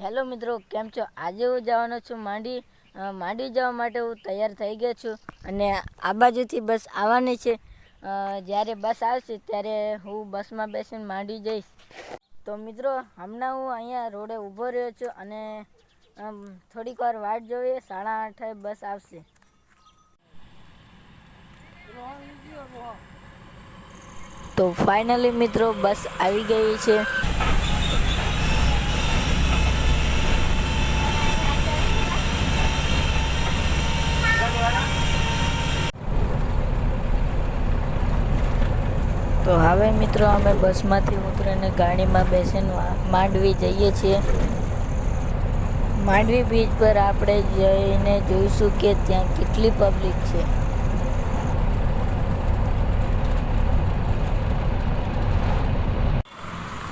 Hello મિત્રો, કેમ છો? આજે હું જવાનો છું માંડી માંડી જવા માટે હું તૈયાર થઈ ગયો છું અને આ બાજુથી બસ આવવાની છે. જ્યારે બસ આવશે ત્યારે હું બસમાં બેસીને માંડી જઈશ. તો મિત્રો, હમણાં હું અહીંયા રોડે ઊભો રહ્યો છું અને થોડીક વાર વાટ જોઈએ, સાડા આઠે બસ આવશે. તો ફાઇનલી મિત્રો, બસ આવી ગઈ છે. તો હવે મિત્રો અમે બસમાંથી ઉતરીને ગાડીમાં બેસીને માંડવી જઈએ છીએ. માંડવી બીચ પર આપણે જઈને જોઈશું કે ત્યાં કેટલી પબ્લિક છે.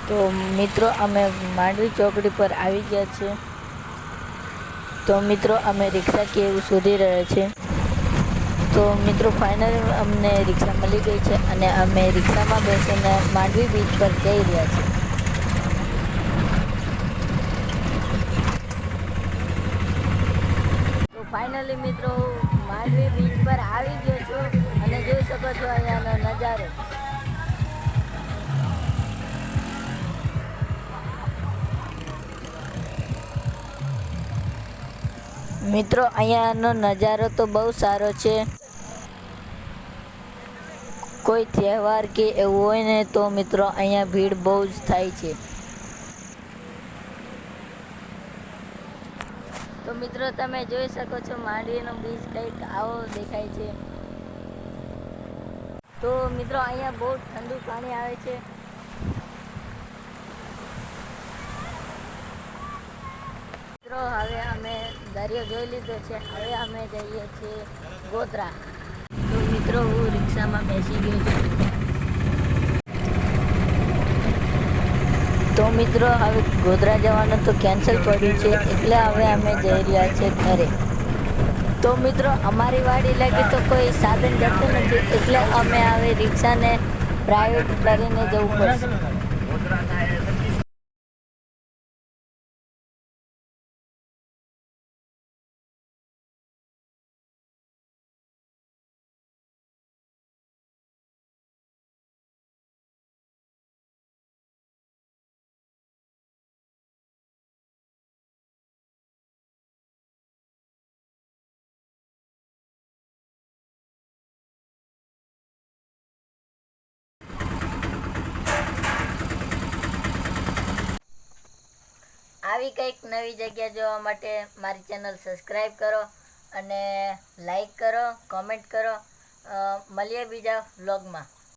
તો મિત્રો અમે માંડવી ચોકડી પર આવી ગયા છીએ. તો મિત્રો અમે રિક્ષા કેવું શોધી રહ્યા છે તો મિત્રો ફાઇનલી અમને રિક્ષા મળી ગઈ છે અને અમે રિક્ષામાં બેસીને માંડવી બીચ પર જઈ રહ્યા છીએ. તો ફાઇનલી મિત્રો, માંડવી બીચ પર આવી ગયો છું અને જોઈ શકો છો અહીંયાનો નજારો. મિત્રો, અહીંયાનો નજારો તો બહુ સારો છે. કોઈ તહેવાર કે એવું હોય ને તો મિત્રો અહીંયા ભીડ બહુ જ થાય છે. તો મિત્રો તમે જોઈ શકો છો માંડવીનો બીચ કંઈક આવો દેખાય છે. તો મિત્રો અહીંયા બહુ ઠંડુ પાણી આવે છે. મિત્રો, હવે અમે દરિયો જોઈ લીધો છે. હવે અમે જઈએ છીએ ગોધરા. મિત્રો હું રિક્ષામાં બેસી ગયો છું. તો મિત્રો હવે ગોધરા જવાનું તો કેન્સલ પડ્યું છે એટલે હવે અમે જઈ રહ્યા છીએ ઘરે. તો મિત્રો અમારી વાડી લાગે તો કોઈ સાધન જતું નથી એટલે અમે હવે રિક્ષાને પ્રાઇવેટ કરીને જવું પડશે. આવી કંઈક નવી જગ્યા જોવા માટે મારી ચેનલ સબસ્ક્રાઈબ કરો અને લાઈક કરો, કોમેન્ટ કરો. મળીએ બીજા વ્લોગમાં.